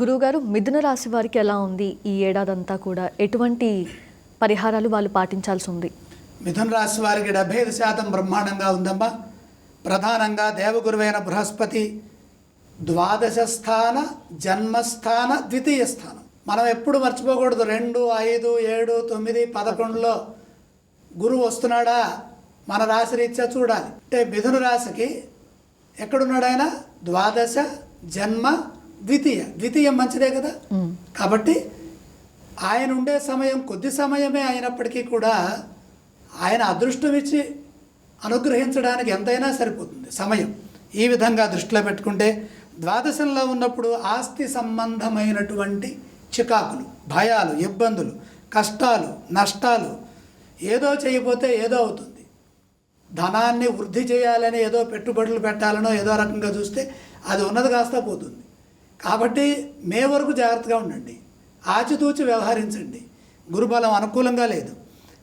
గురువుగారు మిథున రాశి వారికి ఎలా ఉంది? ఈ ఏడాదంతా కూడా ఎటువంటి పరిహారాలు వాళ్ళు పాటించాల్సి ఉంది? మిథున రాశి వారికి డెబ్బై ఐదు శాతం బ్రహ్మాండంగా ఉందమ్మా. ప్రధానంగా దేవగురువైన బృహస్పతి ద్వాదశ స్థాన జన్మస్థాన ద్వితీయ స్థానం. మనం ఎప్పుడు మర్చిపోకూడదు. రెండు ఐదు ఏడు తొమ్మిది పదకొండులో గురువు వస్తున్నాడా? మన రాశి రీత్యా చూడాలి. అంటే మిథున రాశికి ఎక్కడున్నాడు ఆయన? ద్వాదశ జన్మ ద్వితీయ ద్వితీయం మంచిదే కదా? కాబట్టి ఆయన ఉండే సమయం కొద్ది సమయమే అయినప్పటికీ కూడా ఆయన అదృష్టం ఇచ్చి అనుగ్రహించడానికి ఎంతైనా సరిపోతుంది సమయం. ఈ విధంగా దృష్టిలో పెట్టుకుంటే ద్వాదశంలో ఉన్నప్పుడు ఆస్తి సంబంధమైనటువంటి చికాకులు భయాలు ఇబ్బందులు కష్టాలు నష్టాలు ఏదో చేయకపోతే ఏదో అవుతుంది. ధనాన్ని వృద్ధి చేయాలని ఏదో పెట్టుబడులు పెట్టాలనో ఏదో రకంగా చూస్తే అది ఉన్నది కాస్త పోతుంది. కాబట్టి మే వరకు జాగ్రత్తగా ఉండండి. ఆచితూచి వ్యవహరించండి. గురుబలం అనుకూలంగా లేదు.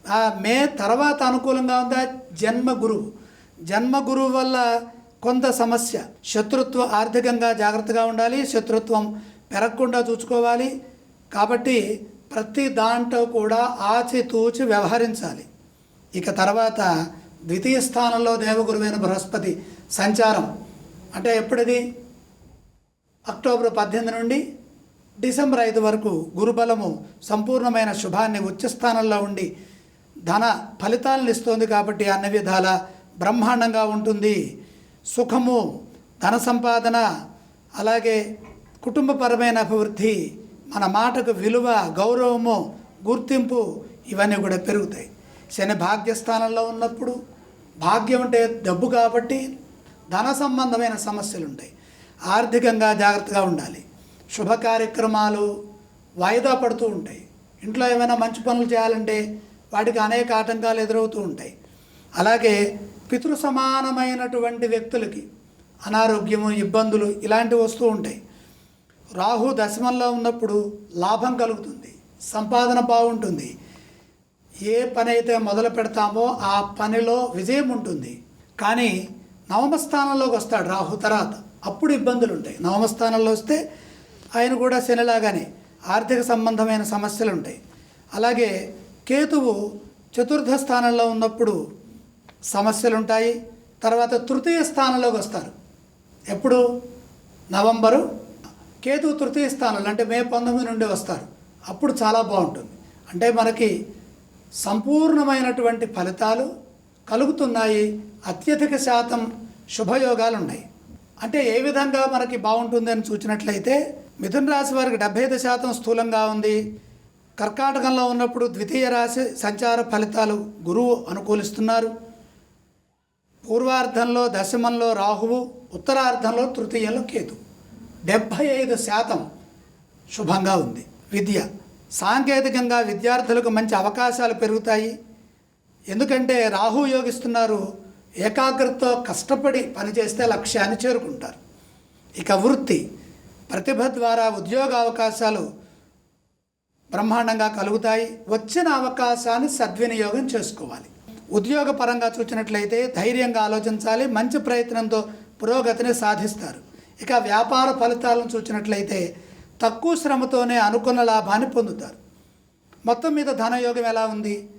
ఆ మే తర్వాత అనుకూలంగా ఉందా? జన్మ గురువు. జన్మ గురువు వల్ల కొంత సమస్య. శత్రుత్వం ఆర్థికంగా జాగ్రత్తగా ఉండాలి. శత్రుత్వం పెరగకుండా చూసుకోవాలి. కాబట్టి ప్రతి దాంట్లో కూడా ఆచితూచి వ్యవహరించాలి. ఇక తర్వాత ద్వితీయ స్థానంలో దేవగురువైన బృహస్పతి సంచారం. అంటే ఎప్పుడది? అక్టోబర్ పద్దెనిమిది నుండి డిసెంబర్ ఐదు వరకు గురుబలము సంపూర్ణమైన శుభాన్ని ఉచ్చస్థానంలో ఉండి ధన ఫలితాలను ఇస్తోంది కాబట్టి అన్ని విధాల బ్రహ్మాండంగా ఉంటుంది. సుఖము ధన సంపాదన అలాగే కుటుంబపరమైన అభివృద్ధి మన మాటకు విలువ గౌరవము గుర్తింపు ఇవన్నీ కూడా పెరుగుతాయి. శని భాగ్యస్థానంలో ఉన్నప్పుడు భాగ్యం అంటే డబ్బు కాబట్టి ధన సంబంధమైన సమస్యలు ఉంటాయి ఆర్థికంగా జాగ్రత్తగా ఉండాలి. శుభ కార్యక్రమాలు వాయిదా పడుతూ ఉంటాయి. ఇంట్లో ఏమైనా మంచి పనులు చేయాలంటే వాటికి అనేక ఆటంకాలు ఎదురవుతూ ఉంటాయి. అలాగే పితృ సమానమైనటువంటి వ్యక్తులకి అనారోగ్యము ఇబ్బందులు ఇలాంటివి వస్తూ ఉంటాయి. రాహు దశమంలో ఉన్నప్పుడు లాభం కలుగుతుంది. సంపాదన బాగుంటుంది. ఏ పని అయితే మొదలు పెడతామో ఆ పనిలో విజయం ఉంటుంది. కానీ నవమ స్థానంలోకి వస్తాడు రాహు తర్వాత. అప్పుడు ఇబ్బందులు ఉంటాయి నవమ స్థానంలో వస్తే ఆయన కూడా శనిలాగానే ఆర్థిక సంబంధమైన సమస్యలు ఉంటాయి అలాగే కేతువు చతుర్థ స్థానంలో ఉన్నప్పుడు సమస్యలు ఉంటాయి తర్వాత తృతీయ స్థానంలోకి వస్తారు. ఎప్పుడు? నవంబరు. కేతు తృతీయ స్థానంలో అంటే మే పంతొమ్మిది నుండి వస్తారు. అప్పుడు చాలా బాగుంటుంది. అంటే మనకి సంపూర్ణమైనటువంటి ఫలితాలు కలుగుతున్నాయి. అత్యధిక శాతం శుభయోగాలు ఉన్నాయి అంటే ఏ విధంగా మనకి బాగుంటుంది అని చూసినట్లయితే మిథున రాశి వారికి డెబ్బై ఐదు శాతం స్థూలంగా ఉంది. కర్కాటకంలో ఉన్నప్పుడు ద్వితీయ రాశి సంచార ఫలితాలు గురువు అనుకూలిస్తున్నారు. పూర్వార్ధంలో దశమంలో రాహువు ఉత్తరార్ధంలో తృతీయంలో కేతు. డెబ్భై ఐదు శాతం శుభంగా ఉంది. విద్య. సాంకేతికంగా విద్యార్థులకు మంచి అవకాశాలు పెరుగుతాయి. ఎందుకంటే రాహు యోగిస్తున్నారు. ఏకాగ్రతతో కష్టపడి పనిచేస్తే లక్ష్యాన్ని చేరుకుంటారు. ఇక వృత్తి ప్రతిభ ద్వారా ఉద్యోగ అవకాశాలు బ్రహ్మాండంగా కలుగుతాయి. వచ్చిన అవకాశాన్ని సద్వినియోగం చేసుకోవాలి. ఉద్యోగపరంగా చూసినట్లయితే ధైర్యంగా ఆలోచించాలి. మంచి ప్రయత్నంతో పురోగతిని సాధిస్తారు. ఇక వ్యాపార ఫలితాలను చూసినట్లయితే తక్కువ శ్రమతోనే అనుకున్న లాభాన్ని పొందుతారు. మొత్తం మీద ధనయోగం ఎలా ఉంది?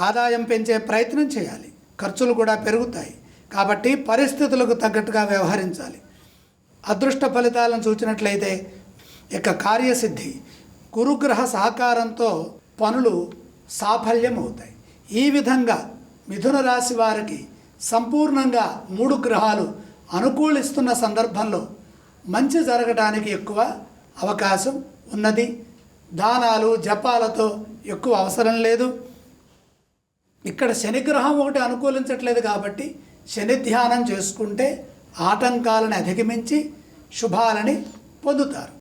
ఆదాయం పెంచే ప్రయత్నం చేయాలి. ఖర్చులు కూడా పెరుగుతాయి. కాబట్టి పరిస్థితులకు తగ్గట్టుగా వ్యవహరించాలి. అదృష్ట ఫలితాలను చూచినట్లయితే ఇక కార్యసిద్ధి గురుగ్రహ సహకారంతో పనులు సాఫల్యం అవుతాయి ఈ విధంగా మిథున రాశి వారికి సంపూర్ణంగా మూడు గ్రహాలు అనుకూలిస్తున్న సందర్భంలో మంచి జరగడానికి ఎక్కువ అవకాశం ఉన్నది. దానాలు జపాలతో ఎక్కువ అవసరం లేదు. ఇక్కడ శనిగ్రహం ఒకటి అనుకూలించట్లేదు కాబట్టి శని ధ్యానం చేసుకుంటే ఆటంకాలను అధిగమించి శుభాలని పొందుతారు.